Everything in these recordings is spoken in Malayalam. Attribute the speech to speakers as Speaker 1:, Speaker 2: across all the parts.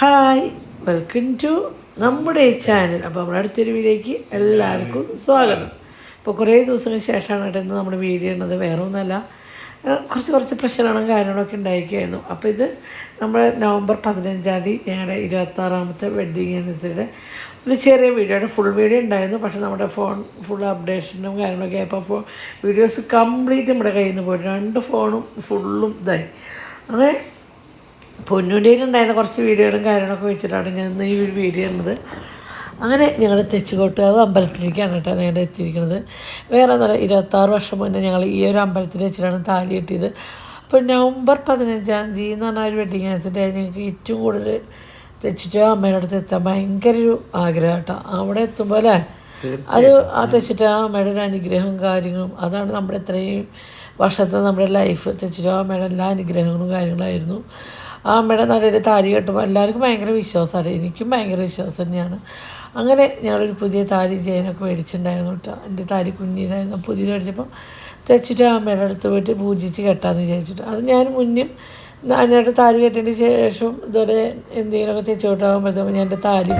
Speaker 1: ഹായ് വെൽക്കം ടു നമ്മുടെ ചാനൽ അപ്പോൾ നമ്മുടെ അടുത്തൊരു വീഡിയോയ്ക്ക് എല്ലാവർക്കും സ്വാഗതം. ഇപ്പോൾ കുറേ ദിവസങ്ങൾക്ക് ശേഷമാണ് കേട്ടോ ഇന്ന് നമ്മുടെ വീഡിയോ ഉള്ളത് വേറെ ഒന്നുമല്ല. കുറച്ച് കുറച്ച് പ്രശ്നങ്ങളും കാര്യങ്ങളൊക്കെ ഉണ്ടായിരിക്കുമായിരുന്നു അപ്പോൾ ഇത് നമ്മൾ നവംബർ പതിനഞ്ചാം തീയതി ഞങ്ങളുടെ ഇരുപത്താറാമത്തെ വെഡ്ഡിങ് ആനിവേഴ്സറിയുടെ ഒരു ചെറിയ വീഡിയോയുടെ ഫുൾ വീഡിയോ ഉണ്ടായിരുന്നു. പക്ഷേ നമ്മുടെ ഫോൺ ഫുൾ അപ്ഡേഷനും കാര്യങ്ങളൊക്കെ ആയപ്പോൾ ഫോ വീഡിയോസ് കംപ്ലീറ്റ് നമ്മുടെ കയ്യിൽ നിന്ന് പോയിട്ട് രണ്ട് ഫോണും ഫുള്ളും ഇതായി. അങ്ങനെ പൊന്നുണ്ടിയിലുണ്ടായിരുന്ന കുറച്ച് വീഡിയോകളും കാര്യങ്ങളൊക്കെ വെച്ചിട്ടാണ് ഞാൻ ഇന്ന് ഈ ഒരു വീഡിയോ ഇടുന്നത്. അങ്ങനെ ഞങ്ങൾ തെച്ചുകോട്ടുകാവ് അമ്പലത്തിലേക്കാണ് കേട്ടോ ഞങ്ങൾ എത്തിയിരിക്കുന്നത്. വേറെ എന്താ പറയുക ഇരുപത്താറ് വർഷം മുന്നേ ഞങ്ങൾ ഈ ഒരു അമ്പലത്തിൽ വെച്ചിട്ടാണ് താലി കെട്ടിയത്. അപ്പോൾ നവംബർ പതിനഞ്ചാം തീയതി എന്ന് പറഞ്ഞാൽ ഒരു വെഡിങ് ആയി ഞങ്ങൾക്ക് ഏറ്റവും കൂടുതൽ തെച്ചിട്ടോ അമ്മയുടെ അടുത്ത് എത്താൻ ഭയങ്കര ഒരു ആഗ്രഹം കേട്ടോ. അവിടെ എത്തുമ്പോൾ അല്ലേ? അത് ആ തെച്ചിട്ട് അമ്മയുടെ ഒരു അനുഗ്രഹവും കാര്യങ്ങളും അതാണ് നമ്മുടെ ഇത്രയും വർഷത്തെ നമ്മുടെ ലൈഫ് തെച്ചിട്ടോ അമ്മയുടെ എല്ലാ അനുഗ്രഹങ്ങളും കാര്യങ്ങളായിരുന്നു. ആ അമ്മയുടെ നല്ലൊരു താരി കെട്ടുമ്പോൾ എല്ലാവർക്കും ഭയങ്കര വിശ്വാസമാണ്. എനിക്കും ഭയങ്കര വിശ്വാസം തന്നെയാണ്. അങ്ങനെ ഞങ്ങളൊരു പുതിയ താരി ചെയിനൊക്കെ മേടിച്ചിട്ടുണ്ടായിരുന്നു കേട്ടോ. എന്റെ താരി കുഞ്ഞിതായിരുന്നു പുതിയത് മേടിച്ചപ്പോൾ തെച്ചിട്ട് ആ അമ്മയുടെ അടുത്ത് പോയിട്ട് പൂജിച്ച് കെട്ടാമെന്ന് വിചാരിച്ചിട്ട്. അത് ഞാൻ മുന്നും അതിനായിട്ട് താലി കെട്ടിയതിന് ശേഷം ഇതുവരെ എന്തെങ്കിലുമൊക്കെ തെച്ചോട്ടാകുമ്പോഴത്തേക്കും ഞാൻ എന്റെ താലി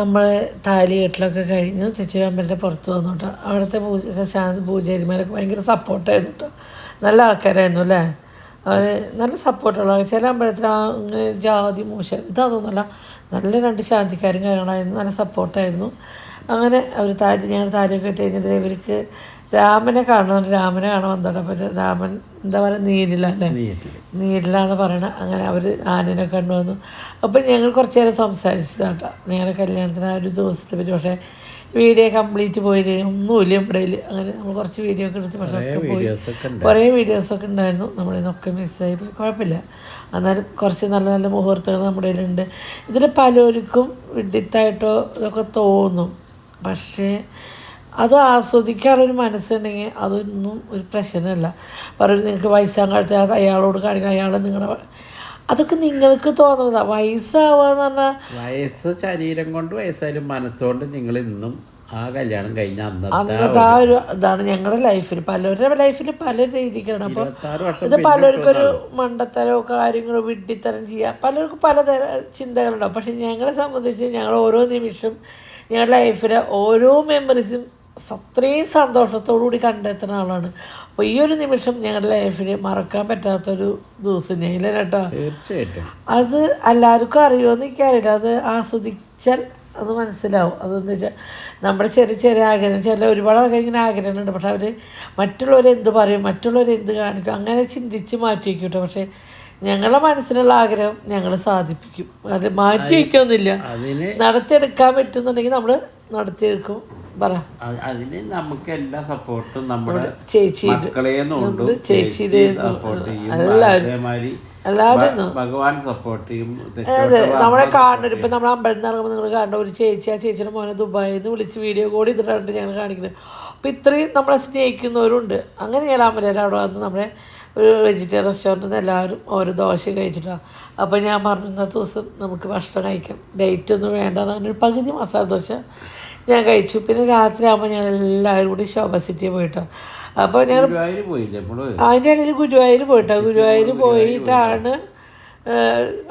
Speaker 1: നമ്മൾ താലി കെട്ടിലൊക്കെ കഴിഞ്ഞു. തെച്ചിരമ്പലിന്റെ പുറത്ത് വന്നു കേട്ടോ അവിടുത്തെ പൂജ ശാന്തി പൂജാരിമാരൊക്കെ ഭയങ്കര സപ്പോർട്ടായിരുന്നു കേട്ടോ നല്ല ആൾക്കാരായിരുന്നു അല്ലേ? അവർ നല്ല സപ്പോർട്ടുള്ള ചില അമ്പലത്തിൽ അങ്ങനെ ജാതി മോശ ഇതാതൊന്നുമല്ല നല്ല രണ്ട് ശാന്തിക്കാരും കാര്യങ്ങളായിരുന്നു. നല്ല സപ്പോർട്ടായിരുന്നു അങ്ങനെ അവർ താലി ഞങ്ങൾ താലിയൊക്കെ കെട്ടി കഴിഞ്ഞിട്ട് ഇവർക്ക് രാമനെ കാണണം രാമനെ കാണാൻ അപ്പോൾ രാമൻ എന്താ പറയുക നീരില്ല അല്ലേ എന്ന് പറയണ അങ്ങനെ അവർ ആനനെ കണ്ടുവന്നു അപ്പം ഞങ്ങൾ കുറച്ച് നേരം സംസാരിച്ചതാട്ടോ. ഞങ്ങളുടെ കല്യാണത്തിന് ആ ഒരു ദിവസത്തെ പറ്റി. പക്ഷേ വീഡിയോ കംപ്ലീറ്റ് പോയില്ല ഒന്നുമില്ല ഇവിടെ. അങ്ങനെ നമ്മൾ കുറച്ച് വീഡിയോ ഒക്കെ എടുത്ത് പക്ഷേ ഒക്കെ പോയി. കുറേ വീഡിയോസൊക്കെ ഉണ്ടായിരുന്നു. നമ്മുടെ ഇതൊക്കെ മിസ്സായി പോയി. കുഴപ്പമില്ല. എന്നാലും കുറച്ച് നല്ല നല്ല മുഹൂർത്തങ്ങൾ നമ്മുടെ കയ്യിലുണ്ട്. ഇതിൽ പലർക്കും വിഡിത്തായിട്ടോ ഇതൊക്കെ തോന്നും. പക്ഷേ അത് ആസ്വദിക്കാനൊരു മനസ്സുണ്ടെങ്കിൽ അതൊന്നും ഒരു പ്രശ്നമല്ല. പറയും നിങ്ങൾക്ക് വയസ്സാൻ കാലത്ത് അത് അയാളോട് കാണിക്കണം അയാൾ നിങ്ങളുടെ അതൊക്കെ നിങ്ങൾക്ക് തോന്നുന്നതാ. വയസ്സാവാന്ന് പറഞ്ഞാൽ
Speaker 2: വയസ്സ് ശരീരം കൊണ്ട് വയസ്സായാലും മനസ്സുകൊണ്ട് നിങ്ങൾ ഇന്നും ആ കല്യാണം കഴിഞ്ഞ അന്നത്തെ
Speaker 1: ആ ഒരു ഇതാണ് ഞങ്ങളുടെ ലൈഫിൽ പലരുടെ ലൈഫിൽ പല രീതിക്കാണ്. അപ്പോൾ
Speaker 2: വർഷം
Speaker 1: ഇത് പലർക്കൊരു മണ്ടത്തരോ കാര്യങ്ങളോ വിഡ്ഢിത്തരം ചെയ്യുക പലർക്കും പലതര ചിന്തകളുണ്ടാവും. പക്ഷെ ഞങ്ങളെ സംബന്ധിച്ച് ഞങ്ങൾ ഓരോ നിമിഷം ഞങ്ങളുടെ ലൈഫിലെ ഓരോ മെമ്മറീസും അത്രയും സന്തോഷത്തോടുകൂടി കണ്ടെത്തുന്ന ആളാണ്. അപ്പോൾ ഈ ഒരു നിമിഷം ഞങ്ങളുടെ ലൈഫിൽ മറക്കാൻ പറ്റാത്തൊരു ദിവസം ഞാൻ കേട്ടോ അത് എല്ലാവർക്കും അറിയുമെന്ന് എനിക്കറിയില്ല. അത് ആസ്വദിച്ചാൽ അത് മനസ്സിലാവും. അതെന്ന് വെച്ചാൽ നമ്മുടെ ചെറിയ ചെറിയ ആഗ്രഹം ചില ഒരുപാട് ആൾക്കാർ ഇങ്ങനെ ആഗ്രഹങ്ങളുണ്ട്. പക്ഷെ അവർ മറ്റുള്ളവർ എന്ത് പറയും മറ്റുള്ളവർ എന്ത് കാണിക്കും അങ്ങനെ ചിന്തിച്ച് മാറ്റി വയ്ക്കും കേട്ടോ പക്ഷേ ഞങ്ങളുടെ മനസ്സിലുള്ള ആഗ്രഹം ഞങ്ങൾ സാധിപ്പിക്കും. അത് മാറ്റി വയ്ക്കൊന്നുമില്ല നടത്തിയെടുക്കാൻ പറ്റുന്നുണ്ടെങ്കിൽ നമ്മൾ നടത്തിയെടുക്കും.
Speaker 2: അതിന് നമുക്ക് എല്ലാ സപ്പോർട്ടും നമ്മുടെ
Speaker 1: ചേച്ചിയുടെ.
Speaker 2: അതേമാതിരി ഭഗവാൻ സപ്പോർട്ട് ചെയ്യും.
Speaker 1: നമ്മളെ കാണുന്നത് ഇപ്പം നമ്മൾ അമ്പലത്തിൽ നിന്ന് ഇറങ്ങുമ്പോൾ നിങ്ങൾ കാണുന്ന ഒരു ചേച്ചി ആ ചേച്ചിയുടെ മോനെ ദുബായിൽ നിന്ന് വിളിച്ച് വീഡിയോ കോൾ ചെയ്തിട്ടാണ് ഞാൻ കാണിക്കുന്നത്. അപ്പം ഇത്രയും നമ്മളെ സ്നേഹിക്കുന്നവരുണ്ട്. അങ്ങനെ ഞാൻ അമ്പലം അവിടെ വന്ന് നമ്മളെ ഒരു വെജിറ്റേറിയൻ റെസ്റ്റോറന്റിൽ നിന്ന് എല്ലാവരും ഓരോ ദോശ കഴിച്ചിട്ടാണ് അപ്പോൾ ഞാൻ പറഞ്ഞു ദിവസം നമുക്ക് ഭക്ഷണം കഴിക്കാം. ഡേറ്റ് ഒന്നും വേണ്ട പറഞ്ഞൊരു പകുതി മസാല ദോശ ഞാൻ കഴിച്ചു. പിന്നെ രാത്രി ആകുമ്പോൾ ഞാൻ എല്ലാവരും കൂടി ശോഭ സിറ്റി പോയിട്ടാണ് അപ്പോൾ ഞങ്ങൾ അതിന്റെ ഇടയിൽ ഗുരുവായൂർ പോയിട്ടോ. ഗുരുവായൂർ പോയിട്ടാണ്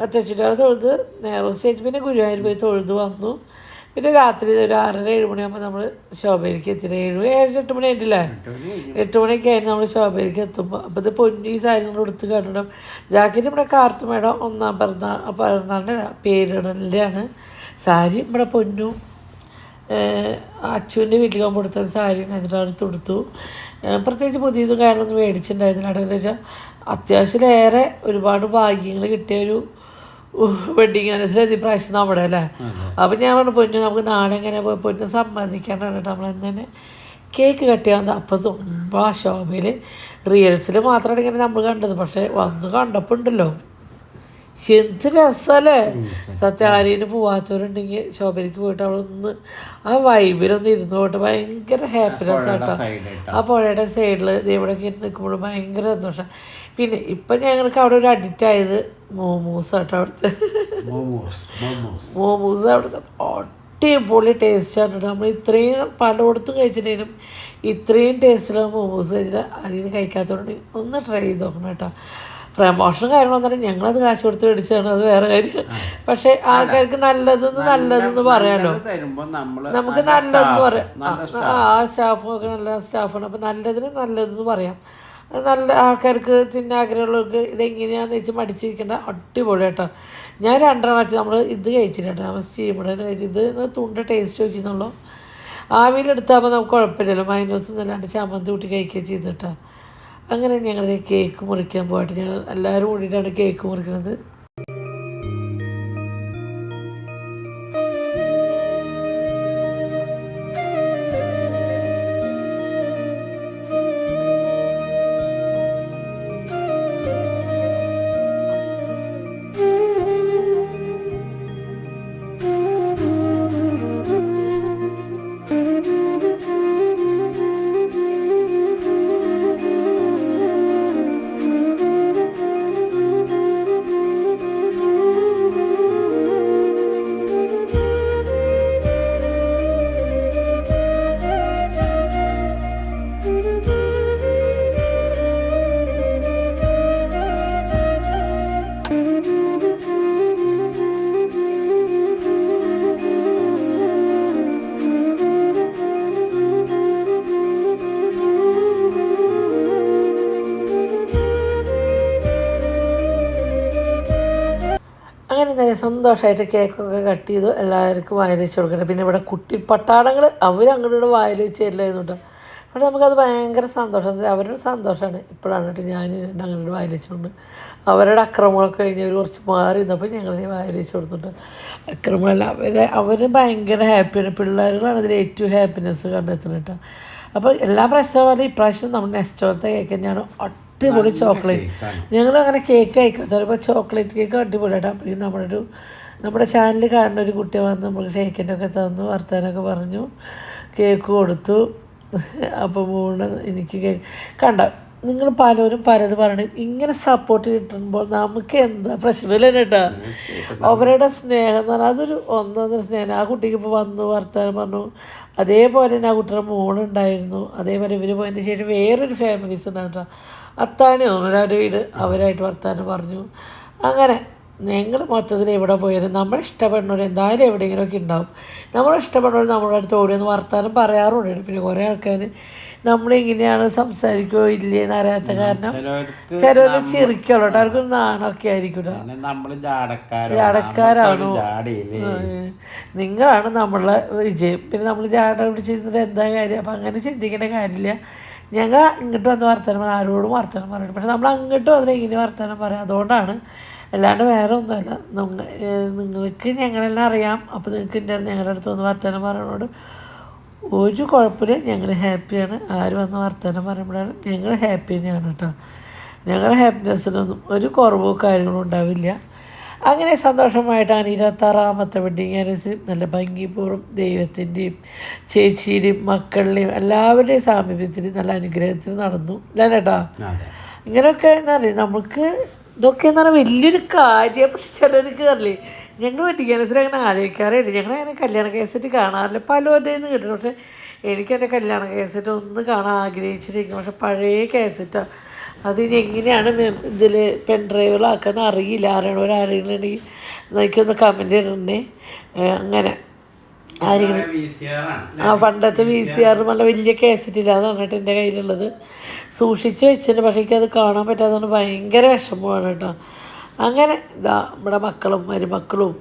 Speaker 1: അത്തച്ചിട്ട് തൊഴുത്. നേരോ സ്റ്റേജ് പിന്നെ ഗുരുവായൂർ പോയി തൊഴുത് വന്നു. പിന്നെ രാത്രി ഒരു ആറര ഏഴ് മണിയാകുമ്പോൾ നമ്മൾ ശോഭയിലേക്ക് എത്തി. ഏഴ് ഏഴ് എട്ട് മണി ആയിട്ടില്ലേ? എട്ട് മണിയൊക്കെ ആയിരുന്നു നമ്മൾ ശോഭയിലേക്ക് എത്തുമ്പോൾ അപ്പോൾ ഇത് പൊന്നി സാരികൾ എടുത്ത് കണ്ടിടും ജാക്കറ്റ് ഇവിടെ കാർത്തുമേടം ഒന്നാം പിറന്നാൾ പിറന്നാളിന്റെ പേരിടലിന്റെയാണ് സാരി ഇവിടെ പൊന്നു. അച്ചുവിന്റെ വീട്ടിൽ പോകുമ്പോൾ കൊടുത്ത ഒരു സാരി ഉണ്ടായിരുന്നു അത് കൊടുത്തു. പ്രത്യേകിച്ച് പുതിയതും കാര്യങ്ങളൊന്നും മേടിച്ചിട്ടുണ്ടായിരുന്നില്ല. അവിടെ എന്താ വെച്ചാൽ അത്യാവശ്യത്തിലേറെ ഒരുപാട് ഭാഗ്യങ്ങൾ കിട്ടിയ ഒരു വെഡിങ് ആനിവേഴ്സറി ഈ പ്രാവശ്യം നമ്മുടെ അല്ലേ? അപ്പം ഞാൻ പറഞ്ഞു പൊന്നു നമുക്ക് നാളെ എങ്ങനെ പോയി? പൊന്നു സമ്മതിക്കാണ്ട് കേട്ടോ. നമ്മളെന്ന് തന്നെ കേക്ക് കട്ട് ചെയ്യാൻ വന്നത് അപ്പോൾ തുമ്പ ശോഭയിൽ റീൽസിൽ മാത്രമാണ് ഇങ്ങനെ നമ്മൾ കണ്ടത്. പക്ഷേ വന്ന് കണ്ടപ്പോൾ ഉണ്ടല്ലോ. എന്ത് രസമല്ലേ സത്യം ആരെയും പോവാത്തവരുണ്ടെങ്കിൽ ശോഭനയ്ക്ക് പോയിട്ട് അവിടെ ഒന്ന് ആ വൈബിലൊന്ന് ഇരുന്ന് പോയിട്ട് ഭയങ്കര ഹാപ്പിനെസ് ആട്ടോ. ആ പുഴയുടെ സൈഡിൽ ഇവിടെയൊക്കെ ഇരുന്ന് നിൽക്കുമ്പോൾ ഭയങ്കര സന്തോഷം. പിന്നെ ഇപ്പം ഞങ്ങൾക്ക് അവിടെ ഒരു അഡിക്റ്റ് ആയത് മോമോസ് ആട്ടോ അവിടുത്തെ.
Speaker 2: മോമോസ്
Speaker 1: അവിടുത്തെ അടിപൊളി ടേസ്റ്റാണ് കേട്ടോ. നമ്മൾ ഇത്രയും പലയിടത്തും കഴിച്ചിട്ടും ഇത്രയും ടേസ്റ്റുള്ള മോമോസ് കഴിച്ചിട്ട് ആരെയും കഴിക്കാത്തതുകൊണ്ട് ഒന്ന് ട്രൈ ചെയ്ത് നോക്കണം കേട്ടോ. പ്രമോഷൻ കാര്യങ്ങളൊന്നും ഞങ്ങളത് കാശ് കൊടുത്ത് മേടിച്ചാണ് അത് വേറെ കാര്യം. പക്ഷെ ആൾക്കാർക്ക് നല്ലതെന്ന് നല്ലതെന്ന്
Speaker 2: പറയാനോ
Speaker 1: നമുക്ക്
Speaker 2: നല്ല
Speaker 1: നല്ലതെന്ന് പറയാം. ആ ആ സ്റ്റാഫും. ഒക്കെ നല്ല സ്റ്റാഫാണ്. അപ്പം നല്ലതിന് നല്ലതെന്ന് പറയാം. നല്ല ആൾക്കാർക്ക് തിന്ന ആഗ്രഹമുള്ളവർക്ക് ഇതെങ്ങനെയാന്ന് വെച്ച് മടിച്ചിരിക്കേണ്ട അടിപൊളി കേട്ടോ. ഞാൻ രണ്ടെണ്ണം വെച്ച് നമ്മൾ ഇത് കഴിച്ചില്ല കേട്ടോ. നമ്മൾ സ്റ്റീമിടെ കഴിച്ച്. ഇത് തുണ്ട ടേസ്റ്റ് നോക്കിയെന്നുള്ളൂ. ആവിയിലെടുത്താകുമ്പോൾ നമുക്ക് കുഴപ്പമില്ലല്ലോ. മൈനോസ് എന്നല്ലാണ്ട് ചമ്മന്തി കൂട്ടി കഴിക്കുകയും ചെയ്തിട്ടാ അങ്ങനെ ഞങ്ങൾ കേക്ക് മുറിക്കാൻ പോയിട്ട് ഞങ്ങൾ എല്ലാവരും കൂടിയിട്ടാണ് കേക്ക് മുറിക്കുന്നത് സന്തോഷമായിട്ട് കേക്കൊക്കെ കട്ട് ചെയ്തു എല്ലാവർക്കും വായിൽ വെച്ച് കൊടുക്കട്ടെ. പിന്നെ ഇവിടെ കുട്ടി പട്ടാളങ്ങൾ അവർ അങ്ങോട്ട് വായിൽ വെച്ച് തരില്ലായിരുന്നു കേട്ടോ പക്ഷെ നമുക്കത് ഭയങ്കര സന്തോഷം. അവരുടെ സന്തോഷമാണ് ഇപ്പോഴാണ് കേട്ടോ ഞാൻ അങ്ങോട്ട് വായിൽ വെച്ചുകൊണ്ട് അവരുടെ അക്രമങ്ങളൊക്കെ കഴിഞ്ഞ് അവർ കുറച്ച് മാറി നിന്നപ്പോൾ ഞങ്ങൾ വായിൽ വെച്ച് കൊടുത്തിട്ട് അക്രമമല്ല അവരെ അവർ ഭയങ്കര ഹാപ്പിയാണ്. പിള്ളേരുകളാണ് ഇതിൽ ഏറ്റവും ഹാപ്പിനെസ് കണ്ടെത്തുന്നത് കേട്ടോ. അപ്പോൾ എല്ലാ പ്രശ്നവും ഇപ്രാവശ്യം നമ്മൾ നെക്സ്റ്റോളത്തെ കേക്ക് തന്നെയാണ് അടിപൊളി ചോക്ലേറ്റ്. ഞങ്ങൾ അങ്ങനെ കേക്ക് കഴിക്കാം. ഇപ്പോൾ ചോക്ലേറ്റ് കേക്ക് അടിപൊളിയായിട്ട് അപ്പം നമ്മുടെ ഒരു നമ്മുടെ ചാനൽ കാണുന്ന ഒരു കുട്ടി വന്ന് നമുക്ക് ഷേക്കിന്റെ ഒക്കെ തന്നു വർത്താനൊക്കെ പറഞ്ഞു. കേക്ക് കൊടുത്തു. അപ്പോൾ മൂന്ന് എനിക്ക് കേക്ക് കണ്ട? നിങ്ങൾ പലരും പലത് പറയണം. ഇങ്ങനെ സപ്പോർട്ട് കിട്ടുമ്പോൾ നമുക്ക് എന്താ പ്രശ്നമില്ല കേട്ടോ. അവരുടെ സ്നേഹം എന്ന് പറഞ്ഞാൽ അതൊരു ഒന്നൊന്നര സ്നേഹം. ആ കുട്ടിക്ക് ഇപ്പോൾ വന്നു വർത്താനം പറഞ്ഞു. അതേപോലെ തന്നെ ആ കുട്ടിയുടെ മോളുണ്ടായിരുന്നു അതേപോലെ ഇവർ പോയതിന് ശേഷം വേറൊരു ഫാമിലീസ് ഉണ്ടായിരുന്നു അത്താണി തോന്നുന്നു അവരുടെ വീട് അവരായിട്ട് വർത്താനം പറഞ്ഞു. അങ്ങനെ ഞങ്ങൾ മൊത്തത്തിൽ എവിടെ പോയാലും നമ്മളെ ഇഷ്ടപ്പെടുന്നവർ എന്തായാലും എവിടെയെങ്കിലുമൊക്കെ ഉണ്ടാവും. നമ്മളെ ഇഷ്ടപ്പെടുന്നവർ നമ്മുടെ അടുത്ത് ഓടിയൊന്ന് വർത്താനം പറയാറുണ്ട്. പിന്നെ കുറേ ആൾക്കാർ നമ്മളിങ്ങനെയാണ് സംസാരിക്കോ ഇല്ലേ എന്നറിയാത്ത കാരണം
Speaker 2: ചിലവര്
Speaker 1: ചിലവർ ചിരിക്കുള്ളൂ കേട്ടോ അവർക്ക് നാണൊക്കെ ആയിരിക്കും ജാടക്കാരാണോ? നിങ്ങളാണ് നമ്മളെ വിജയം. പിന്നെ നമ്മൾ ജാട പിടിച്ചിരുന്നിട്ട് എന്താ കാര്യം? അപ്പം അങ്ങനെ ചിന്തിക്കേണ്ട കാര്യമില്ല. ഞങ്ങൾ ഇങ്ങോട്ട് വന്ന് വർത്തമാനം പറയാം ആരോടും വർത്തമാനം പറയണം പക്ഷെ നമ്മൾ അങ്ങോട്ട് വന്നിട്ട് ഇങ്ങനെ വർത്തമാനം പറയാം. അതുകൊണ്ടാണ് അല്ലാണ്ട് വേറെ ഒന്നുമല്ല. നിങ്ങൾക്ക് ഞങ്ങളെല്ലാം അറിയാം. അപ്പോൾ നിങ്ങൾക്ക് എന്റെ ഞങ്ങളുടെ അടുത്ത് വന്ന് വർത്തമാനം പറയണോട് ഒരു കുഴപ്പമില്ല. ഞങ്ങൾ ഹാപ്പിയാണ്. ആര് വന്ന് വർത്തമാനം പറയുമ്പോഴാണ് ഞങ്ങൾ ഹാപ്പി തന്നെയാണ് കേട്ടോ. ഞങ്ങളുടെ ഹാപ്പിനെസ്സിനൊന്നും ഒരു കുറവോ കാര്യങ്ങളോ ഉണ്ടാവില്ല. അങ്ങനെ സന്തോഷമായിട്ടാണ് ഇരുപത്താറാമത്തെ വെഡിങ് ആനിവേഴ്സറി നല്ല ഭംഗിപൂർവം ദൈവത്തിന്റെയും ചേച്ചിയുടെയും മക്കളുടെയും എല്ലാവരുടെയും സാമീപ്യത്തിൽ നല്ല അനുഗ്രഹത്തിന് നടന്നു. അല്ലേ ചേട്ടാ?
Speaker 2: അതെ.
Speaker 1: ഇങ്ങനെയൊക്കെ എന്താ പറയുക നമുക്ക് ഇതൊക്കെ എന്ന് പറഞ്ഞാൽ വലിയൊരു കാര്യം പക്ഷെ ചിലർക്ക് അറിയില്ലേ? ഞങ്ങൾ ആനിവേഴ്സറി അങ്ങനെ ആലോചിക്കാറില്ല ഞങ്ങൾ അങ്ങനെ കല്യാണ കേസറ്റ് കാണാറില്ല. പലവരുടെ നിന്ന് കിട്ടും പക്ഷെ എനിക്ക് എന്റെ കല്യാണ കേസറ്റ് ഒന്ന് കാണാൻ ആഗ്രഹിച്ചിരിക്കും പക്ഷെ പഴയ കേസറ്റാണ് അത് ഇനി എങ്ങനെയാണ് ഇതിൽ പെൻ ഡ്രൈവിലാക്കുന്ന അറിയില്ല. ആരാണോ അറിയുന്നുണ്ടെങ്കിൽ എനിക്കൊന്ന് കമന്റ് ഇടണേ ഏഹ് അങ്ങനെ. ആരെങ്കിലും. ആ പണ്ടത്തെ വി സി ആർ നല്ല വലിയ കേസറ്റില്ല അതാണ് കേട്ടോ എന്റെ കയ്യിലുള്ളത്. സൂക്ഷിച്ച് വെച്ചിട്ടുണ്ട്. പക്ഷേ എനിക്കത് കാണാൻ പറ്റാത്തതുകൊണ്ട് ഭയങ്കര വിഷമമാണ് കേട്ടോ. അങ്ങനെ ഇതാ നമ്മുടെ മക്കളും മരുമക്കളും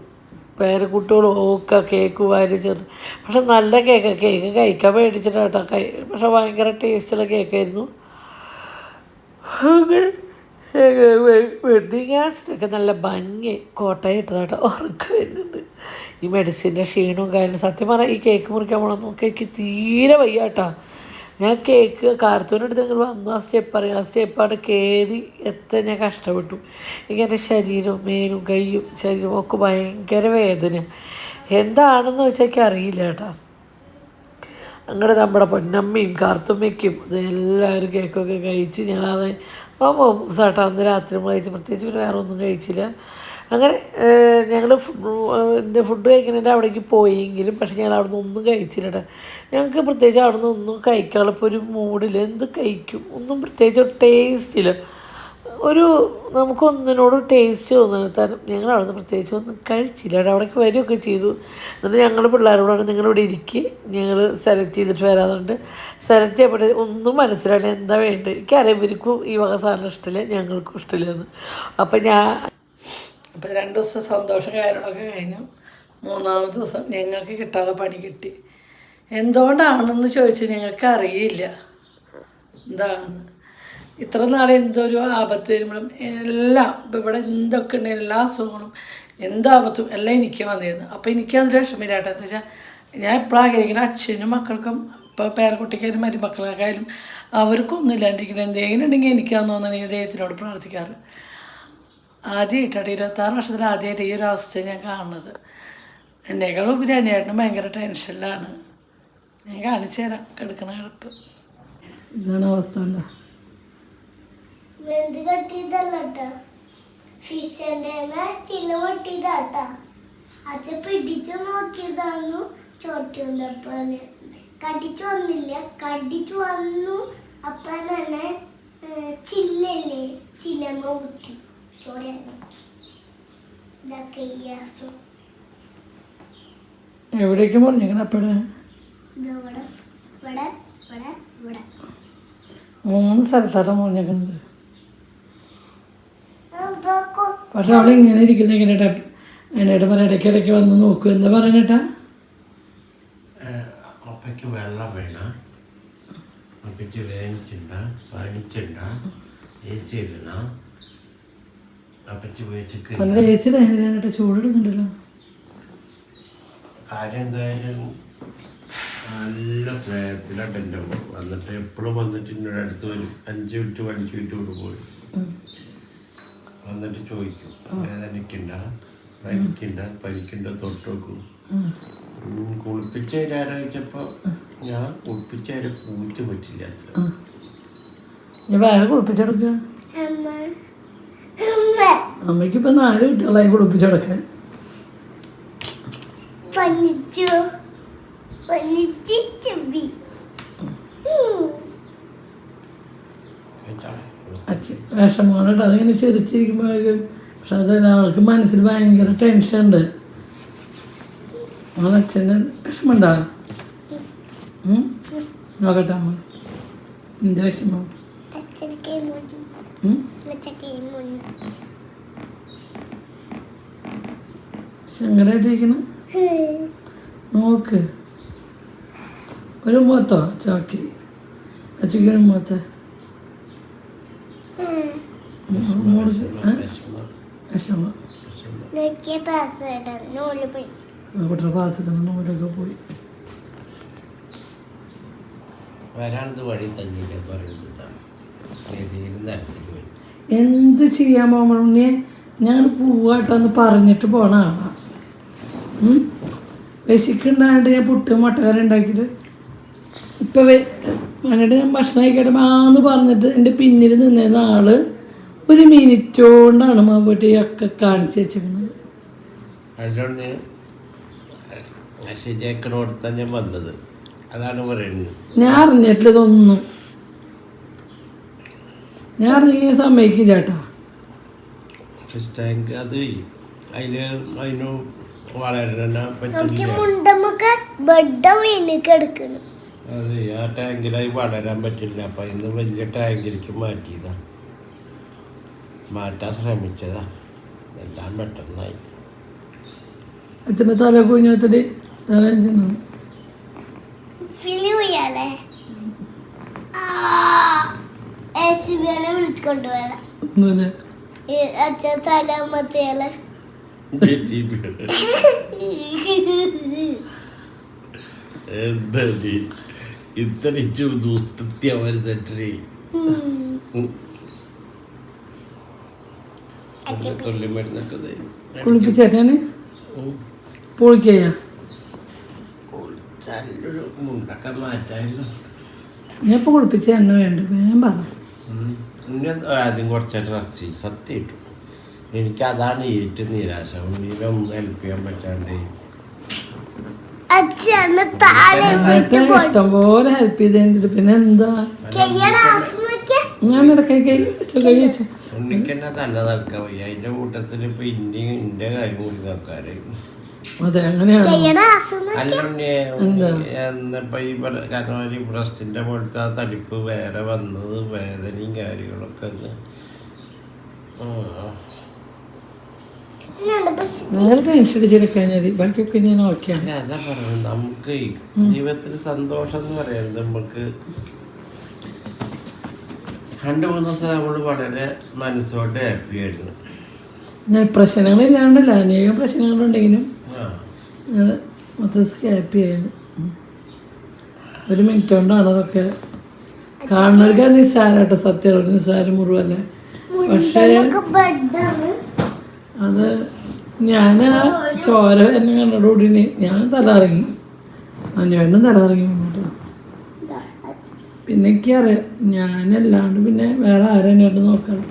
Speaker 1: പേരക്കുട്ടികളും ഒക്കെ കേക്ക് വാരി ചേർന്ന് പക്ഷെ നല്ല കേക്ക് കേക്ക് കഴിക്കാൻ മേടിച്ചിട്ട് കേട്ടോ. കൈ പക്ഷെ ഭയങ്കര ടേസ്റ്റുള്ള കേക്കായിരുന്നു വെഡിങ് ആൻസിനൊക്കെ നല്ല ഭംഗി. കോട്ടയം കേട്ടോ. ഉറക്കം വരുന്നുണ്ട്. ഈ മെഡിസിന്റെ ക്ഷീണവും കാര്യം സത്യം പറഞ്ഞാൽ ഈ കേക്ക് മുറിക്കാൻ പോകണം നോക്കി തീരെ വയ്യ കേട്ടോ. ഞാൻ കേക്ക് കാർത്തൂനെടുത്ത് ഞങ്ങൾ വന്നു. ആ സ്റ്റെപ്പ് അറിയാം ആ സ്റ്റെപ്പാണ് കയറി എത്താൻ ഞാൻ കഷ്ടപ്പെട്ടു. എനിക്ക് എന്റെ ശരീരവും മേലും കൈയും ശരീരവും ഒക്കെ ഭയങ്കര വേദന എന്താണെന്ന് വെച്ചാൽ എനിക്ക് അറിയില്ല കേട്ടോ. അങ്ങനെ നമ്മുടെ പൊന്നമ്മയും കാർത്തുമ്മയ്ക്കും ഇതെല്ലാവരും കേക്കൊക്കെ കഴിച്ച് ഞങ്ങളത് മോമോസാട്ടോ അന്ന് രാത്രി കഴിച്ച് പ്രത്യേകിച്ച് പിന്നെ വേറെ ഒന്നും കഴിച്ചില്ല. അങ്ങനെ ഞങ്ങൾ എന്റെ ഫുഡ് കഴിക്കുന്നതിന്റെ അവിടേക്ക് പോയെങ്കിലും പക്ഷേ ഞങ്ങൾ അവിടെ നിന്ന് ഒന്നും കഴിച്ചില്ല ഞങ്ങൾക്ക് പ്രത്യേകിച്ച് അവിടെ നിന്ന് ഒന്നും കഴിക്കാനുള്ള ഒരു മൂഡില്ല എന്ത് കഴിക്കും? ഒന്നും പ്രത്യേകിച്ച് ഒരു ടേസ്റ്റില്ല ഒരു നമുക്കൊന്നിനോട് ടേസ്റ്റ് തോന്നുന്നു തോന്നുന്നത് ഞങ്ങൾ അവിടെ നിന്ന് പ്രത്യേകിച്ച് ഒന്നും കഴിച്ചില്ല അവിടേക്ക് വരികയൊക്കെ ചെയ്തു. എന്നിട്ട് ഞങ്ങൾ പിള്ളേരോടാണ് നിങ്ങളിവിടെ ഇരിക്കുക ഞങ്ങൾ സെലക്ട് ചെയ്തിട്ട് വരാറുണ്ട് സെലക്ട് ചെയ്യപ്പെട്ട ഒന്നും മനസ്സിലായില്ല. എന്താ വേണ്ടത് എനിക്കറിയാം ഇവർക്കും ഈ വക സാധനം ഇഷ്ടമില്ല ഞങ്ങൾക്കും ഇഷ്ടമില്ലെന്ന് അപ്പം ഞാൻ അപ്പം രണ്ട് ദിവസം സന്തോഷം കാര്യങ്ങളൊക്കെ കഴിഞ്ഞു. മൂന്നാമത്തെ ദിവസം ഞങ്ങൾക്ക് കിട്ടാതെ പണി കിട്ടി. എന്തുകൊണ്ടാണെന്ന് ചോദിച്ച് ഞങ്ങൾക്ക് അറിയില്ല എന്താണ്? ഇത്ര നാളെ എന്തൊരു ആപത്ത് വരുമ്പോഴും എല്ലാം ഇപ്പം ഇവിടെ എന്തൊക്കെ ഉണ്ട് എല്ലാ അസുഖങ്ങളും എന്താപത്തും എല്ലാം എനിക്ക് വന്നിരുന്നു. അപ്പോൾ എനിക്കതിൽ വിഷമില്ല കേട്ടോ എന്താ വെച്ചാൽ ഞാൻ എപ്പോഴും ആഗ്രഹിക്കുന്ന അച്ഛനും മക്കൾക്കും ഇപ്പോൾ പേരക്കുട്ടിക്കാരും മരുമക്കളൊക്കെ ആയാലും അവർക്കൊന്നും ഇല്ലാണ്ടിരിക്കണം. എന്തെങ്കിലും ഉണ്ടെങ്കിൽ എനിക്കാന്ന് തോന്നുന്നത് ദൈവത്തിനോട് പ്രാർത്ഥിക്കാറ്. ആദ്യമായിട്ടാണ് ഇരുപത്താറ് വർഷത്തിൽ ആദ്യമായിട്ട് ഈ ഒരു അവസ്ഥ ഞാൻ കാണുന്നത്. എന്നേക്കാൾ ഉപരി അനിയേട്ടനും ഭയങ്കര ടെൻഷനിലാണ്. ഞാൻ കാണിച്ചു തരാം കിടക്കണ കിടപ്പ് ഇതാണ് അവസ്ഥ ഉണ്ടോ?
Speaker 3: വെന്ത് പൊട്ടിയതാട്ടാ അച്ഛ പിടിച്ചു നോക്കിയതാന്നു ചോട്ടിയുള്ളപ്പന് കടിച്ചു വന്നില്ല കടിച്ചു വന്നു. അപ്പൻ തന്നെ ചില്ലല്ലേ ചില്ലമ്മ കുത്തി.
Speaker 1: എവിടേക്ക്
Speaker 3: ഇവിടെ. ഇവിടെ ഇവിടെ
Speaker 1: മൂന്ന് സ്ഥലത്താട്ടം
Speaker 3: പറഞ്ഞേക്കുന്നത്
Speaker 1: പക്ഷെ അവിടെ ഇങ്ങനെ ഇരിക്കുന്ന എങ്ങനെയാ? അതിനായിട്ട് പറയാം ഇടയ്ക്ക് ഇടയ്ക്ക് വന്ന് നോക്കൂ. എന്താ പറയണേട്ടാ
Speaker 2: അപ്പയ്ക്ക് വെള്ളം വേണം അപ്പയ്ക്ക് വേനിച്ചിണ്ട പനിച്ചിണ്ട എ സി ഇടണം അപ്പയ്ക്ക് വെച്ചിട്ട്
Speaker 1: പല
Speaker 2: കാര്യം എന്തായാലും നല്ല സ്നേഹത്തിലാണ് എന്റെ അമ്മ വന്നിട്ട് എപ്പോഴും വന്നിട്ട് എന്നോട് അടുത്ത് വരും. അഞ്ച് മിനിറ്റ് അഞ്ച് മിനിറ്റ് കൊണ്ട് പോയി വന്നിട്ട് ചോദിക്കും. വേദനയ്ക്കുണ്ട? പനിക്കുണ്ട പനിക്കുണ്ട തൊട്ട് വെക്കും കുളിപ്പിച്ച് തരാനോദിച്ചപ്പോൾ ഞാൻ കുളിപ്പിച്ച് ആരും കൂറ്റ് പറ്റില്ല
Speaker 4: വേറെ കുളിപ്പിച്ചെടുക്കുക
Speaker 3: അമ്മ അമ്മ
Speaker 4: അമ്മയ്ക്ക് ഇപ്പം നാല് കുട്ടികളായി കുളിപ്പിച്ചെടുക്കാൻ. അച്ഛൻ വിഷമോണിട്ട് അതിങ്ങനെ ചിരിച്ചിരിക്കുമ്പോഴേക്കും പക്ഷെ അത് അവൾക്ക് മനസ്സിൽ ഭയങ്കര ടെൻഷൻ ഉണ്ട്. അവൾ അച്ഛന് വിഷമമുണ്ടോ? ഉം? നോക്കട്ടെ അമ്മ. എന്ത് വിഷമം
Speaker 3: അച്ഛന് കൈ മുടി
Speaker 4: ഉം?
Speaker 3: അച്ഛൻ കൈ മുടി
Speaker 4: സങ്കടമായിട്ടിരിക്കണം നോക്ക്. ഒരു മുഖത്തോ? ചാക്കി. അച്ഛക്ക് ഒരു മൂത്ത
Speaker 2: വിഷമം,
Speaker 4: വിഷമം
Speaker 2: വിഷമം.
Speaker 3: നോക്കിയ പാസ്വേഡ് നൂൽ പോയി.
Speaker 4: കുട്ടിയുടെ പാസത്തിന് നൂലൊക്കെ പോയി.
Speaker 2: വരാനത് വഴി തന്നില്ല പറയുന്നത് ഏതെങ്കിലും തരത്തിൽ
Speaker 4: എന്ത് ചെയ്യാൻ പോകുമ്പോഴേ ഞങ്ങൾ പോവാട്ടെന്ന് പറഞ്ഞിട്ട് പോണ? വിശക്കുണ്ടായിട്ട് ഞാൻ പുട്ട് മുട്ടക്കറി ഉണ്ടാക്കിയിട്ട്. ഇപ്പം അങ്ങോട്ട് ഞാൻ ഭക്ഷണം കഴിക്കട്ടെ മാന്ന് പറഞ്ഞിട്ട് എന്റെ പിന്നിൽ നിന്നിരുന്ന ആൾ ഒരു മിനിറ്റ് കൊണ്ടാണ് മാവട്ടി ഒക്കെ കാണിച്ചു
Speaker 2: വെച്ചിരുന്നത് ഞാൻ വന്നത്. അതാണ് പറയുന്നത്.
Speaker 4: ഞാൻ അറിഞ്ഞിട്ടില്ല ഇതൊന്നും ഞാൻ അറിഞ്ഞ സമ്മതിക്കില്ല
Speaker 2: ടാങ്ക് അത് അതിന് അതിന് വളരാൻ പറ്റില്ല അത് ആ ടാങ്കിലായി വളരാൻ പറ്റില്ല. അപ്പം ഇന്ന് വലിയ ടാങ്കിലേക്ക് മാറ്റിയതാ. മാറ്റാൻ ശ്രമിച്ചതാ. എല്ലാം പെട്ടെന്നായി.
Speaker 4: അച്ഛന്റെ തല കുഞ്ഞത്തിട്ട് തല
Speaker 3: അച്ഛൻ തല മത്തിയാലേ
Speaker 2: എന്താ ഇത്രച്ചു ദുസ്തത്തി അവർ തെറ്റേ തൊല്ലി മരുന്നൊക്കെ
Speaker 4: കുളിപ്പിച്ചേട്ടാണ് പൊളിക്കയ്യ ഞാൻ ഇപ്പോൾ കുളിപ്പിച്ച എണ്ണ വേണ്ട വേഗം പറ.
Speaker 2: ഇനി ആദ്യം കുറച്ചായിട്ട് റെസ്റ്റ് ചെയ്യും. സത്യം കിട്ടും എനിക്ക് അതാണ് ഏറ്റവും നിരാശ. ഉണ്ണിയിലൊന്നും ഹെൽപ്പ് ചെയ്യാൻ പറ്റാണ്ട്
Speaker 4: ഇഷ്ടംപോലെ ഹെൽപ്പ് ചെയ്തിട്ട് പിന്നെ എന്താ ഞാൻ ഇടയ്ക്ക് കൈ വെച്ചോ കൈ വെച്ചോ.
Speaker 2: ഉണ്ണിക്ക് തന്നെ തന്നെ നടക്കാൻ വയ്യ. അതിന്റെ കൂട്ടത്തിൽ ഇപ്പൊ ഇന്ത്യ ഇന്റെ കാര്യം കൂടി നോക്കാറ്.
Speaker 4: അതെ അങ്ങനെയാണ്?
Speaker 2: അല്ല എന്നിപ്പോ ഈ പറ- കാരണം ഈ ബ്രസ്റ്റിന്റെ പോലത്തെ ആ തടിപ്പ് വേറെ വന്നത് വേദനയും കാര്യങ്ങളൊക്കെ ആ.
Speaker 4: വേറെ ടെൻഷൻ കഴിഞ്ഞാൽ ബാക്കിയൊക്കെ ഞാൻ ഓക്കെയാണ്
Speaker 2: അതാ പറയുന്നത് നമുക്ക് ജീവിതത്തിൽ സന്തോഷം എന്ന് പറയുന്നത് നമുക്ക് രണ്ട് മൂന്ന് ദിവസം നമ്മൾ വളരെ മനസ്സോട്ട് ഹാപ്പി ആയിരുന്നു.
Speaker 4: ഞാൻ പ്രശ്നങ്ങളില്ലാണ്ടല്ല അനേകം പ്രശ്നങ്ങളുണ്ടെങ്കിലും
Speaker 2: ആ.
Speaker 4: ഞാൻ മൊത്തം ഹാപ്പി ആയിരുന്നു. ഒരു മിനിറ്റ് കൊണ്ടാണ് അതൊക്കെ കാണുന്നവർക്ക് നിസ്സാരട്ടോ സത്യം നിസ്സാര മുറിവല്ലേ? പക്ഷേ അത് ഞാൻ ചോര എന്നെ കൂടി ഞാൻ തലറങ്ങി തല തലറങ്ങി മുന്നോട്ട് പിന്നെ എനിക്കറിയാം ഞാനല്ലാണ്ട് പിന്നെ വേറെ ആരെന്നെ നോക്കണം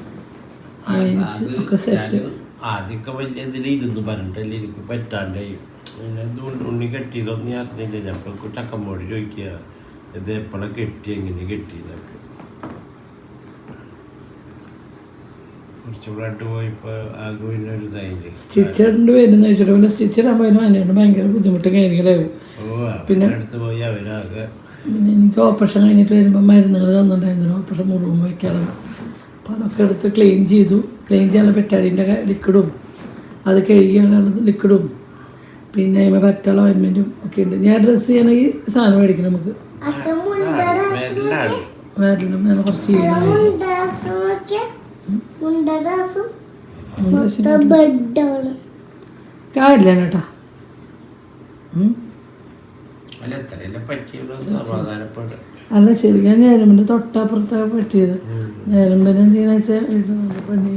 Speaker 4: അയച്ച് ഒക്കെ സെറ്റ്
Speaker 2: ആദ്യമൊക്കെ വലിയ ഇതിൽ ഇരുന്ന് പറഞ്ഞിട്ടല്ലേ എനിക്ക് പറ്റാണ്ടായി പിന്നെ എന്തുകൊണ്ട് ഉണ്ണി കെട്ടിയതൊന്നും ഞാൻ അറിഞ്ഞില്ല. ഞാൻ ചക്കമ്മോട് ചോദിക്കുക ഇത് എപ്പോഴാണ് കെട്ടി എങ്ങനെ കെട്ടിയതൊക്കെ ബ്ലഡ് പോയപ്പോൾ പിന്നെ ഒരു ഇതായില്ലേ?
Speaker 4: സ്റ്റിച്ച് ഇടേണ്ടി വരുന്ന വെച്ചിട്ട് പിന്നെ സ്റ്റിച്ച് ഇടാൻ പോയാലും അന്വേഷണം ഭയങ്കര ബുദ്ധിമുട്ട് കഴിഞ്ഞാലാവും
Speaker 2: പിന്നെ അടുത്ത് പോയി അവരാകെ
Speaker 4: പിന്നെ എനിക്ക് ഓപ്പറേഷൻ കഴിഞ്ഞിട്ട് വരുമ്പോൾ മരുന്നുകൾ തന്നിട്ടുണ്ടായിരുന്നു. ഓപ്പറേഷൻ മുറിവും വയ്ക്കാതെ അപ്പോൾ അതൊക്കെ എടുത്ത് ക്ലീൻ ചെയ്തു. ക്ലീൻ ചെയ്യാനുള്ള പെറ്റാടീന്റെ ലിക്വിഡും. അത് കഴുകിയാണുള്ളത് ലിക്വിഡും. പിന്നെ അതിന് പറ്റുള്ള ഓയിൻമെന്റും ഒക്കെ ഉണ്ട്. ഞാൻ ഡ്രസ്സ് ചെയ്യണമെങ്കിൽ സാധനം മേടിക്കണം നമുക്ക്. ഞാൻ കുറച്ച് ചെയ്യണം കാര്യമില്ല കേട്ടാ.
Speaker 2: അല്ല
Speaker 4: ശരിക്കും നേരമ്പിന്റെ തൊട്ടപ്പുറത്താണ് പറ്റിയത്. നേരമ്പിനെ പണി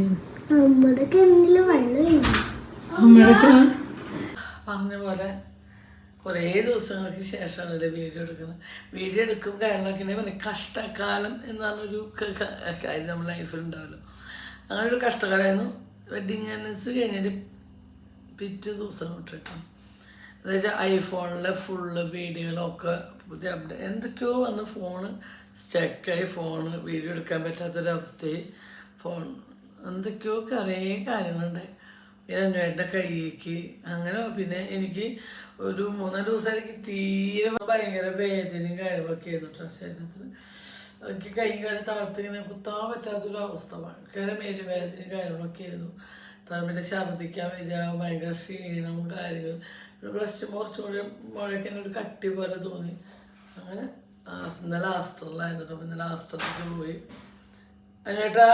Speaker 4: അമ്മയുടെ പറഞ്ഞ പോലെ
Speaker 1: കുറേ ദിവസങ്ങൾക്ക് ശേഷമാണ് വീഡിയോ എടുക്കുന്നത്. വീഡിയോ എടുക്കും കാര്യങ്ങളൊക്കെ ഉണ്ടെങ്കിൽ കഷ്ടക്കാലം ക- ക- കാര്യം നമ്മുടെ ലൈഫിൽ ഉണ്ടാവല്ലോ. അങ്ങനെ ഒരു കഷ്ടകാലമായിരുന്നു. വെഡിങ് ആനിവേഴ്സറി കഴിഞ്ഞിട്ട് പിറ്റേ ദിവസം ഇട്ടിട്ടോ എന്നുവെച്ചാൽ ഐഫോണിലെ ഫുള്ള് വീഡിയോകളൊക്കെ പുതിയ അപ്ഡേറ്റ് എന്തൊക്കെയോ വന്ന് ഫോണ് സ്റ്റക്കായി ഫോണ് വീഡിയോ എടുക്കാൻ പറ്റാത്തൊരവസ്ഥയിൽ ഫോൺ എന്തൊക്കെയോ കുറേ കാര്യങ്ങളുണ്ട്. പിന്നെ അന്വേഷണ കൈക്ക് അങ്ങനെ പിന്നെ എനിക്ക് ഒരു മൂന്നാൽ ദിവസം എനിക്ക് തീരെ ഭയങ്കര വേദനയും കാര്യങ്ങളൊക്കെ ആയിരുന്നു. ശരീരത്തിൽ എനിക്ക് കൈയും കാര്യം താഴത്ത് ഇങ്ങനെ കുത്താൻ പറ്റാത്തൊരു അവസ്ഥ ഭയങ്കര മേൽ വേദനയും കാര്യങ്ങളൊക്കെ ആയിരുന്നു. തലമിന്റെ ഛർദ്ദിക്കാൻ വരിക ഭയങ്കര ക്ഷീണം കാര്യങ്ങൾ. ബ്രസ്റ്റ് കുറച്ചുകൂടി മുഴയ്ക്കാൻ ഒരു കട്ടി പോലെ തോന്നി. അങ്ങനെ ഇന്നലെ ആസ്റ്ററിലായിരുന്നു കേട്ടോ. ഇന്നലെ ആസ്റ്ററിലേക്ക് പോയി. അതിനേട്ടാ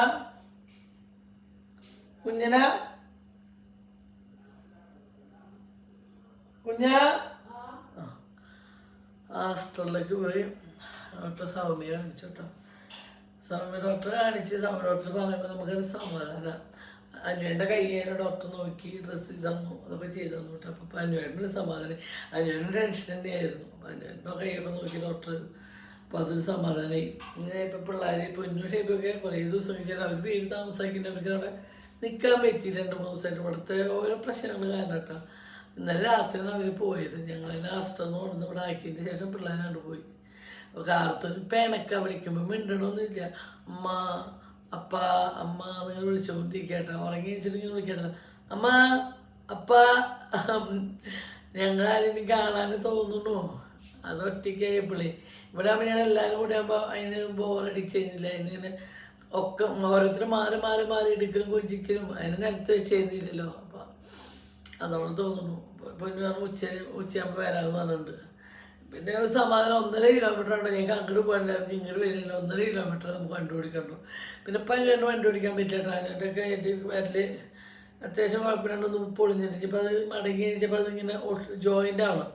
Speaker 1: കുഞ്ഞന? കുഞ്ഞ? ആസ്റ്ററിലേക്ക് പോയി. ഡോക്ടർ സൗമ്യ കാണിച്ചു കേട്ടോ സൗമ്യ ഡോക്ടർ കാണിച്ച് സൗമ്യ ഡോക്ടർ പറയുമ്പോൾ നമുക്കൊരു അനുവേന്റെ കയ്യേനെ ഡോക്ടർ നോക്കി ഡ്രസ്സ് ഇതന്നു തന്നു അതൊക്കെ ചെയ്ത് തന്നു കേട്ടോ അപ്പോൾ അനുവേന്റെ സമാധാനം. അനുവേന്റെ ടെൻഷൻ തന്നെയായിരുന്നു. അപ്പോൾ അനുവേന്റെ കൈയൊക്കെ നോക്കി ഡോക്ടർ അപ്പോൾ അതൊരു സമാധാനമായി ഇങ്ങനെ ഇപ്പോൾ പിള്ളേർ പൊന്നു ഷേപ്പൊക്കെ കുറേ ദിവസം കഴിഞ്ഞാൽ അവർ വീട് താമസിക്കുന്നവർക്ക് അവിടെ നിൽക്കാൻ പറ്റി രണ്ട് മൂന്ന് ദിവസമായിട്ട്. ഇവിടുത്തെ ഓരോ പ്രശ്നങ്ങൾ കാരണം കേട്ടോ ഇന്നലെ രാത്രിയാണ് അവർ പോയത്. ഞങ്ങൾ ലാസ്റ്റെന്ന് കൊണ്ടുവന്ന് ഇവിടെ ആക്കിയതിന് ശേഷം പിള്ളേരാണ്ട് പോയി. കാർത്തൂർ പേനക്ക വിളിക്കുമ്പോൾ മിണ്ടണമൊന്നുമില്ല അമ്മ അപ്പ അമ്മ നിങ്ങൾ വിളിച്ചുകൊണ്ടിരിക്കട്ടെ ഉറങ്ങി വെച്ചിട്ട് ഇങ്ങനെ വിളിക്കാത്ത അമ്മ അപ്പ ഞങ്ങളാരും കാണാൻ തോന്നുന്നു. അത് ഒറ്റയ്ക്കായപ്പോഴേ ഇവിടെ ആകുമ്പോൾ ഞാൻ എല്ലാവരും കൂടെ ആകുമ്പോൾ അതിന് ബോറടിച്ച് കഴിഞ്ഞില്ല അതിന് ഒക്കെ ഓരോരുത്തർ മാറി മാറി മാറി എടുക്കലും കൊഞ്ചിക്കലും അതിന് നിലത്ത് വെച്ച് ചെയ്യുന്നില്ലല്ലോ അപ്പം അതോട് തോന്നുന്നു. ഇപ്പം ഉച്ച ഉച്ചയാകുമ്പോൾ വരാമെന്ന് പറഞ്ഞിട്ടുണ്ട്. പിന്നെ ഒരു സമാധാനം ഒന്നര കിലോമീറ്റർ ഉണ്ട്. ഞങ്ങൾക്ക് അങ്ങോട്ട് പോകണ്ടായിരുന്നു. ഇങ്ങോട്ട് വരില്ല. ഒന്നര കിലോമീറ്റർ നമുക്ക് വണ്ടി ഓടിക്കണ്ടു പിന്നെ ഇപ്പം അങ്ങോട്ട് വണ്ടി ഓടിക്കാൻ പറ്റില്ല അതിനൊക്കെ എന്റെ വരൽ അത്യാവശ്യം കുഴപ്പമില്ലാണ്ട് ഒന്ന് പൊളിഞ്ഞിട്ട്. ഇപ്പം അത് മടങ്ങി കഴിഞ്ഞപ്പോൾ അതിങ്ങനെ ജോയിന്റ് ആവണം.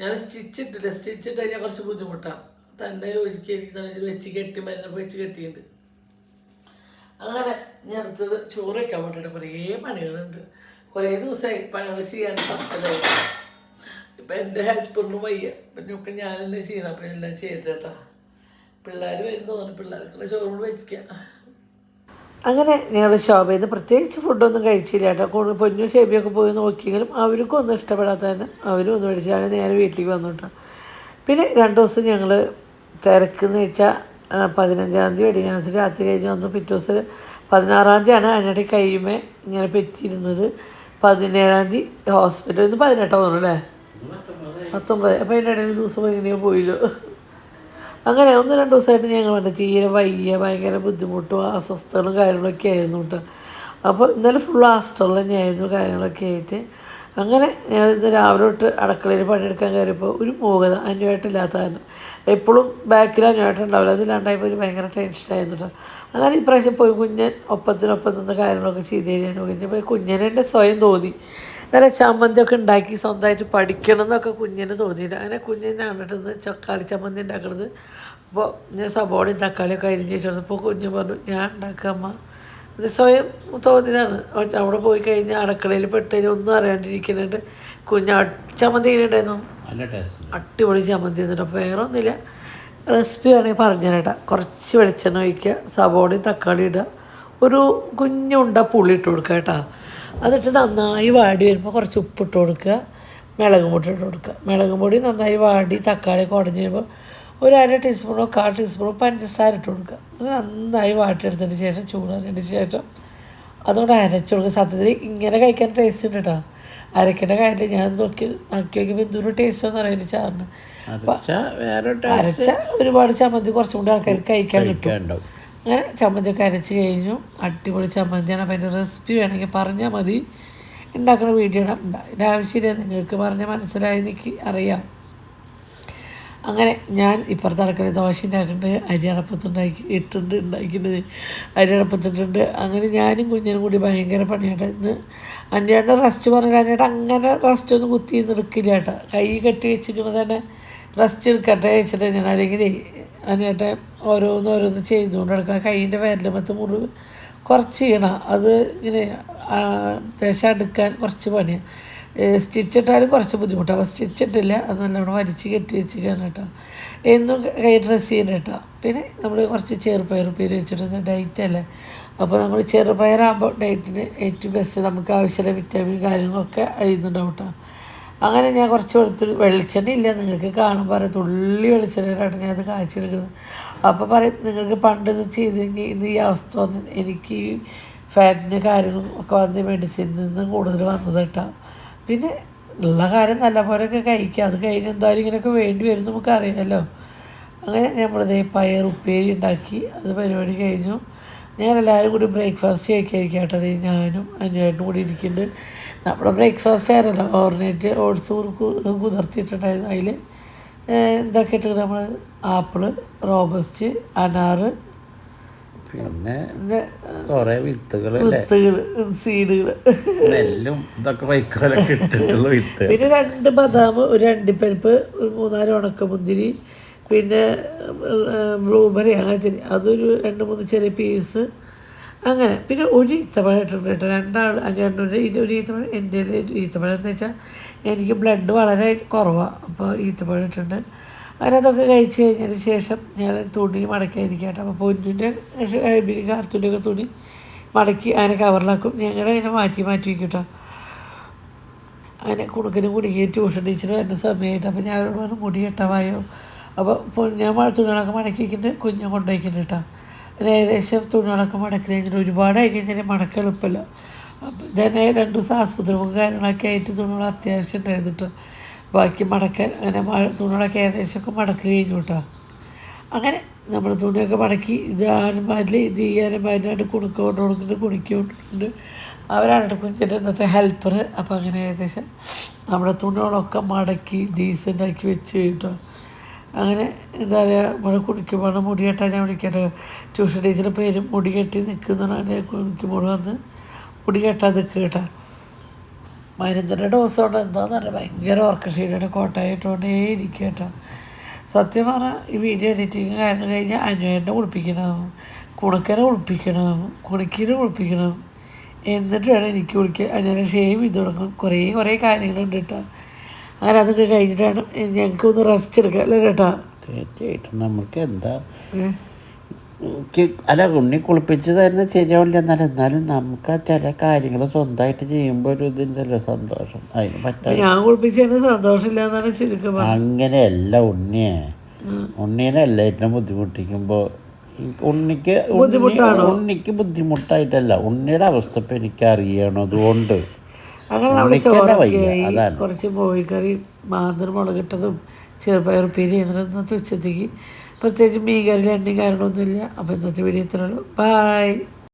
Speaker 1: ഞാൻ സ്റ്റിച്ച് ഇട്ടില്ല. സ്റ്റിച്ച് ഇട്ട് കഴിഞ്ഞാൽ കുറച്ച് ബുദ്ധിമുട്ടാണ് തന്നെ ഒരുക്കി എനിക്ക് വെച്ച് കെട്ടി മരുന്നൊക്കെ വെച്ച് കെട്ടിയിട്ടുണ്ട്. അങ്ങനെ ഞാൻ അടുത്തത് ചോറ് വയ്ക്കാൻ വേണ്ടിയിട്ട് കുറേ പണികളുണ്ട്. കുറേ ദിവസമായി പണികൾ ചെയ്യാൻ പറ്റതായി ഇപ്പം എന്റെ ഹെൽപ്പറിന് വയ്യ. പിന്നെ ഒക്കെ ഞാൻ തന്നെ ചെയ്യണം. അപ്പം എല്ലാം ചെയ്തിട്ടാ പിള്ളേർ വരും തോന്നുന്നു. പിള്ളേർക്കുള്ള ചോറ് വയ്ക്കുക അങ്ങനെ ഞങ്ങൾ ഷോപ്പ് ചെയ്ത് പ്രത്യേകിച്ച് ഫുഡൊന്നും കഴിച്ചില്ല കേട്ടോ കൂടുതൽ പൊന്നു ഷേബിയൊക്കെ പോയി നോക്കിയെങ്കിലും അവർക്കും ഒന്നും ഇഷ്ടപ്പെടാത്ത തന്നെ അവരും ഒന്നും മേടിച്ചാണ് നേരെ വീട്ടിലേക്ക് വന്നു കേട്ടോ പിന്നെ രണ്ട് ദിവസം ഞങ്ങൾ തിരക്കെന്ന് വെച്ചാൽ പതിനഞ്ചാം തീയതി വെഡിങ് ആനിവേഴ്സറി രാത്രി കഴിഞ്ഞ് വന്നു. പിറ്റേ ദിവസം പതിനാറാം തീയതിയാണ് അതിനിടെ കയ്യുമേ ഇങ്ങനെ പെറ്റിയിരുന്നത്. പതിനേഴാം തീയതി ഹോസ്പിറ്റലിൽ നിന്ന് പതിനെട്ടാം തോന്നുന്നു അല്ലേ പത്തൊമ്പത്. അപ്പോൾ അതിന്റെ ഇടയിൽ ദിവസം എങ്ങനെയോ പോയില്ലോ. അങ്ങനെ ഒന്ന് രണ്ട് ദിവസമായിട്ട് ഞങ്ങൾ കണ്ടു തീരെ വയ്യ ഭയങ്കര ബുദ്ധിമുട്ടും അസ്വസ്ഥകളും കാര്യങ്ങളൊക്കെ ആയിരുന്നു കേട്ടോ. അപ്പോൾ ഇന്നലെ ഫുൾ ഹാസ്റ്ററിൽ തന്നെയായിരുന്നു കാര്യങ്ങളൊക്കെ ആയിട്ട്. അങ്ങനെ ഞാൻ ഇന്ന് രാവിലെ തൊട്ട് അടുക്കളയിൽ പണിയെടുക്കാൻ കയറിയപ്പോൾ ഒരു മൂകത അന്വേഷമില്ലാത്ത കാരണം. എപ്പോഴും ബാക്കിൽ അന്വേഷണം ഉണ്ടാവില്ല. അതിലാണ്ടായപ്പോൾ ഒരു ഭയങ്കര ടെൻഷനായിരുന്നു കേട്ടോ. അങ്ങനെ ഇപ്രാവശ്യം പോയി കുഞ്ഞൻ ഒപ്പത്തിനൊപ്പം നിന്ന് കാര്യങ്ങളൊക്കെ ചെയ്ത് തരികയാണ്. കുഞ്ഞപ്പോൾ കുഞ്ഞനെ എന്റെ സ്വയം തോന്നി. അങ്ങനെ ചമ്മന്തിയൊക്കെ ഉണ്ടാക്കി സ്വന്തമായിട്ട് പഠിക്കണം എന്നൊക്കെ കുഞ്ഞിന് തോന്നിയിട്ട് അങ്ങനെ കുഞ്ഞിനെ കണ്ടിട്ട് ചക്കാളി ചമ്മന്തി ഉണ്ടാക്കണത്. അപ്പോൾ ഞാൻ സബോളയും തക്കാളിയൊക്കെ അരിഞ്ഞ് വെച്ചപ്പോൾ കുഞ്ഞ് പറഞ്ഞു ഞാൻ ഉണ്ടാക്കാമ്മ ഇത് സ്വയം തോന്നിയതാണ്. അവിടെ പോയി കഴിഞ്ഞാൽ അടുക്കളയിൽ പെട്ടതിന് ഒന്നും അറിയാണ്ടിരിക്കുന്നുണ്ട് കുഞ്ഞ് ചമ്മന്തി
Speaker 2: ഇങ്ങനെയുണ്ടായിരുന്നു
Speaker 1: അടിപൊളി ചമ്മന്തി എന്നിട്ട് അപ്പോൾ വേറെ ഒന്നുമില്ല. റെസിപ്പി വേണമെങ്കിൽ പറഞ്ഞു തരട്ടാ കുറച്ച് വെളിച്ചെണ്ണ ഒഴിക്കുക സബോളി തക്കാളി ഇടുക. ഒരു കുഞ്ഞുണ്ട പുളി ഇട്ട് കൊടുക്കുക കേട്ടോ. എന്നിട്ട് നന്നായി വാടി വരുമ്പോൾ കുറച്ച് ഉപ്പിട്ട് കൊടുക്കുക. മുളകും പൊടി ഇട്ട് കൊടുക്കുക. മുളകും പൊടി നന്നായി വാടി തക്കാളി കുടഞ്ഞ് വരുമ്പോൾ ഒരു അര ടീസ്പൂണോ കാൽ ടീസ്പൂണോ പഞ്ചസാര ഇട്ട് കൊടുക്കുക. നന്നായി വാട്ടിയെടുത്തതിന് ശേഷം ചൂടാറിയതിന് ശേഷം അതുകൊണ്ട് അരച്ചു കൊടുക്കുക. സത്യത്തിൽ ഇങ്ങനെ കഴിക്കാൻ ടേസ്റ്റ് ഉണ്ട് കേട്ടോ അരക്കേണ്ട കാര്യത്തിൽ ഞാൻ നോക്കി നോക്കി നോക്കിയപ്പോൾ എന്തൊരു ടേസ്റ്റ് എന്ന് പറയുന്നത് ചാറിന്.
Speaker 2: അരച്ച
Speaker 1: ഒരുപാട് ചമ്മന്തി കുറച്ചും കൂടി ആൾക്കാർക്ക് കഴിക്കാൻ കിട്ടും. അങ്ങനെ ചമ്മന്തിയൊക്കെ അരച്ച് കഴിഞ്ഞു. അടിപൊളി ചമ്മന്തിയാണ്. അപ്പം അതിന്റെ റെസിപ്പി വേണമെങ്കിൽ പറഞ്ഞാൽ മതി. ഉണ്ടാക്കുന്ന വീഡിയോ ഇതിന്റെ ആവശ്യമില്ല നിങ്ങൾക്ക് പറഞ്ഞാൽ മനസ്സിലായി. എനിക്ക് അറിയാം. അങ്ങനെ ഞാൻ ഇപ്പുറത്ത് നടക്കുന്ന ദോശ ഉണ്ടാക്കുന്നുണ്ട്. അരി അടപ്പത്തുണ്ടാക്കി ഇട്ടുണ്ട് ഉണ്ടാക്കുന്നത് അരി അടപ്പത്തിട്ടുണ്ട് അങ്ങനെ ഞാനും കുഞ്ഞിനും കൂടി ഭയങ്കര പണിയായിട്ട് ഇന്ന് അന്വേട്ട റെസ്റ്റ് പറഞ്ഞാൽ അന്വേട്ട അങ്ങനെ റെസ്റ്റ് ഒന്നും കുത്തി എടുക്കില്ല കേട്ടോ. കൈ കെട്ടി വെച്ചിരിക്കുന്നത് തന്നെ റെസ്റ്റ് എടുക്കട്ടെ വെച്ചിട്ട് ഞാൻ അല്ലെങ്കിൽ അതിനായിട്ട് ഓരോന്ന് ഓരോന്ന് ചെയ്തുകൊണ്ട് എടുക്കാം കൈയിന്റെ വിരലുമത്ത് മുറിവ് കുറച്ച് ചെയ്യണം അത് ഇങ്ങനെ ദേശം എടുക്കാൻ കുറച്ച് പണിയാണ് സ്റ്റിച്ച് ഇട്ടാലും കുറച്ച് ബുദ്ധിമുട്ടാണ് അപ്പോൾ സ്റ്റിച്ച് ഇട്ടില്ല. അത് നല്ലവണ്ണം വലിച്ച് കെട്ടി വെച്ചിരിക്കുകയാണ് കേട്ടോ. എന്നും കൈ ഡ്രസ്സ് ചെയ്യണം കേട്ടോ. പിന്നെ നമ്മൾ കുറച്ച് ചെറുപയർ പേര് വെച്ചിട്ട് ഡയറ്റ് അല്ലേ? അപ്പോൾ നമ്മൾ ചെറുപയറാകുമ്പോൾ ഡയറ്റിന് ഏറ്റവും ബെസ്റ്റ് നമുക്ക് ആവശ്യമുള്ള വിറ്റാമിൻ കാര്യങ്ങളൊക്കെ അഴിയുന്നുണ്ടാവും കേട്ടോ. അങ്ങനെ ഞാൻ കുറച്ച് വെളുത്തുള്ളി വെളിച്ചെണ്ണ ഇല്ല. നിങ്ങൾക്ക് കാണാൻ പറയും തുള്ളി വെളിച്ചെണ്ണയിലാണ് ഞാൻ അത് കാഴ്ചയെടുക്കുന്നത് അപ്പോൾ പറയും നിങ്ങൾക്ക് പണ്ട് ഇത് ചെയ്തെങ്കിൽ ഇന്ന് ഈ അവസ്ഥ വന്നു. എനിക്ക് ഫാറ്റിന് കാര്യങ്ങളും ഒക്കെ വന്ന് മെഡിസിനിൽ നിന്ന് കൂടുതൽ വന്നത് കേട്ടോ. പിന്നെ ഉള്ള കാര്യം നല്ല പോലെയൊക്കെ കഴിക്കുക അത് കഴിഞ്ഞ് എന്തായാലും ഇങ്ങനെയൊക്കെ വേണ്ടി വരും നമുക്ക് അറിയാമല്ലോ അങ്ങനെ നമ്മളിത് പയർ ഉപ്പേരി ഉണ്ടാക്കി അത് പരിപാടി കഴിഞ്ഞു. ഞങ്ങളെല്ലാവരും കൂടി ബ്രേക്ക്ഫാസ്റ്റ് കഴിക്കാതിരിക്കും കേട്ടോ അത് ഞാനും അതിനായിട്ടും കൂടി ഇരിക്കുന്നുണ്ട്. നമ്മുടെ ബ്രേക്ക്ഫാസ്റ്റ് ആയിരുന്നല്ലോ. ഓർണേറ്റ് ഓട്സ് കുതിർത്തിയിട്ടുണ്ടായിരുന്നു അതിൽ എന്തൊക്കെ ഇട്ടിട്ട് നമ്മൾ ആപ്പിൾ റോബസ്റ്റ് അനാറ്
Speaker 2: പിന്നെ
Speaker 1: പിന്നെ
Speaker 2: കുറെ വിത്തുകൾ
Speaker 1: വിത്തുകൾ സീഡുകൾ
Speaker 2: നെല്ലും ഇതൊക്കെ വൈക്കോലൊക്കെ ഇട്ടിട്ടുള്ള വിത്ത്.
Speaker 1: പിന്നെ രണ്ട് ബദാം ഒരു അണ്ടിപ്പരിപ്പ് ഒരു മൂന്നാൽ ഉണക്കമുന്തിരി പിന്നെ ബ്ലൂബെറി അങ്ങനെ അതൊരു രണ്ട് മൂന്ന് ചെറിയ പീസ് അങ്ങനെ. പിന്നെ ഒരു ഈത്തപ്പഴം ഇട്ടിട്ടുണ്ട് കേട്ടോ. രണ്ടാൾ രണ്ടൊരു ഒരു ഈത്തപ്പഴം. എന്റെ ഈത്തപ്പഴം എന്ന് വെച്ചാൽ എനിക്ക് ബ്ലഡ് വളരെ കുറവാണ് അപ്പോൾ ഈത്തപ്പഴം ഇട്ടിട്ടുണ്ട്. അങ്ങനെ അതൊക്കെ കഴിച്ച് കഴിഞ്ഞതിന് ശേഷം ഞാൻ തുണി മടക്കിയായിരിക്കട്ടെ അപ്പോൾ പൊന്നിന്റെ പിന്നെ കാർത്തൂന്റെയൊക്കെ തുണി മടക്കി അതിനെ കവറിലാക്കും. ഞങ്ങളുടെ അതിനെ മാറ്റി മാറ്റി വയ്ക്കും കേട്ടോ. അങ്ങനെ കുണുക്കിന് കുടുങ്ങി ട്യൂഷൻ ടീച്ചർ വരുന്ന സമയമായിട്ട് അപ്പോൾ ഞാൻ അവരോട് പറഞ്ഞു മുടി കെട്ടവായോ അപ്പോൾ ഞാൻ തുണികളൊക്കെ മടക്കി വയ്ക്കുന്നുണ്ട് കുഞ്ഞെ കൊണ്ടുവയ്ക്കുന്നുണ്ട് കേട്ടോ. അങ്ങനെ ഏകദേശം തുണികളൊക്കെ മടക്കി കഴിഞ്ഞിട്ട് ഒരുപാടായി കഴിഞ്ഞാൽ മടക്ക എളുപ്പമല്ല. അപ്പം ഇതന്നെ രണ്ട് ദിവസം ആസ്പത്രികളും കാര്യങ്ങളൊക്കെ ആയിട്ട് തുണികൾ അത്യാവശ്യം ഉണ്ടായിരുന്നു കേട്ടോ ബാക്കി മടക്കാൻ അങ്ങനെ തുണികളൊക്കെ ഏകദേശമൊക്കെ മടക്കി കഴിഞ്ഞു കേട്ടോ അങ്ങനെ നമ്മൾ തുണിയൊക്കെ മടക്കി ഈ ആനമാരിനായിട്ട് കുണുക്ക് കൊണ്ട് കൊടുക്കുന്നുണ്ട് കുണിക്ക് കൊണ്ടുണ്ട് അവരാണ് കുഞ്ഞിന്റെ ഇന്നത്തെ ഹെൽപ്പർ അപ്പോൾ അങ്ങനെ ഏകദേശം നമ്മുടെ തുണികളൊക്കെ മടക്കി ഡീസന്റ് ആക്കി വെച്ച് കേട്ടോ അങ്ങനെ എന്താ പറയുക മഴ കുടിക്കുമ്പോൾ മുടി കെട്ടാൻ ഞാൻ വിളിക്കട്ടെ. ട്യൂഷൻ ടീച്ചറെ പേര് മുടി കെട്ടി നിൽക്കുന്നതാണ് കുടിക്കുമ്പോൾ വന്ന് മുടി കെട്ടാൻ നിൽക്കുക കേട്ടോ. മരുന്നിന്റെ ഡോസ് കൊണ്ട് എന്താന്ന് പറഞ്ഞാൽ ഭയങ്കര ഓർക്കഷീലയുടെ കോട്ടയായിട്ടുകൊണ്ടേ ഇരിക്കുക കേട്ടോ. സത്യം പറഞ്ഞാൽ ഈ വീഡിയോ എഡിറ്റിങ് കാരണം കഴിഞ്ഞാൽ അന്വേഷണം കുളിപ്പിക്കണം. കുണക്കനെ കുളിപ്പിക്കണം. കുണിക്കിനെ കുളിപ്പിക്കണം. എന്നിട്ട് വേണം എനിക്ക് കുളിക്കുക അന്വേഷണം ഷേവ് ചെയ്ത് കൊടുക്കണം. കുറേ കുറേ കാര്യങ്ങളുണ്ട് കേട്ടോ. അങ്ങനെ അതൊക്കെ കഴിഞ്ഞിട്ടാണ് ഞങ്ങൾക്ക് ഒന്ന് റെസ്റ്റ് എടുക്കുക അല്ലേ ചേട്ടാ?
Speaker 2: തീർച്ചയായിട്ടും. നമുക്ക് എന്താ അല്ല ഉണ്ണി കുളിപ്പിച്ച് തന്നെ ശരിയാവില്ല. എന്നാലും എന്നാലും നമുക്ക് ചില കാര്യങ്ങൾ സ്വന്തമായിട്ട് ചെയ്യുമ്പോൾ ഒരു ഇതിന്റെല്ലോ സന്തോഷം. അതിന് പറ്റാ
Speaker 1: ഞാൻ കുളിപ്പിച്ചതിന് സന്തോഷമില്ല എന്നാണ് ചുരുക്കം പറഞ്ഞത്.
Speaker 2: അങ്ങനെയല്ല ഉണ്ണിയെ. ഉണ്ണീനെ എല്ലാറ്റിനും ബുദ്ധിമുട്ടിക്കുമ്പോൾ ഉണ്ണിക്ക് ഉണ്ണി- ഉണ്ണിക്ക് ബുദ്ധിമുട്ടായിട്ടല്ല. ഉണ്ണിയുടെ അവസ്ഥ ഇപ്പം എനിക്ക് അറിയണം അതുകൊണ്ട്
Speaker 1: അങ്ങനെ
Speaker 2: നമ്മൾ
Speaker 1: ചോറൊക്കെ. കുറച്ച് കോഴിക്കറി മാന്തർ മുളകിട്ടതും ചെറുപയർ ഉപ്പേരി എന്നിട്ട് ഉച്ചത്തേക്ക്. പ്രത്യേകിച്ച് മീൻ കറിയിൽ എണ്ണയും കാര്യങ്ങളൊന്നുമില്ല. അപ്പോൾ ഇന്നത്തെ വീഡിയോ ഇത്രയുള്ളൂ ബായ്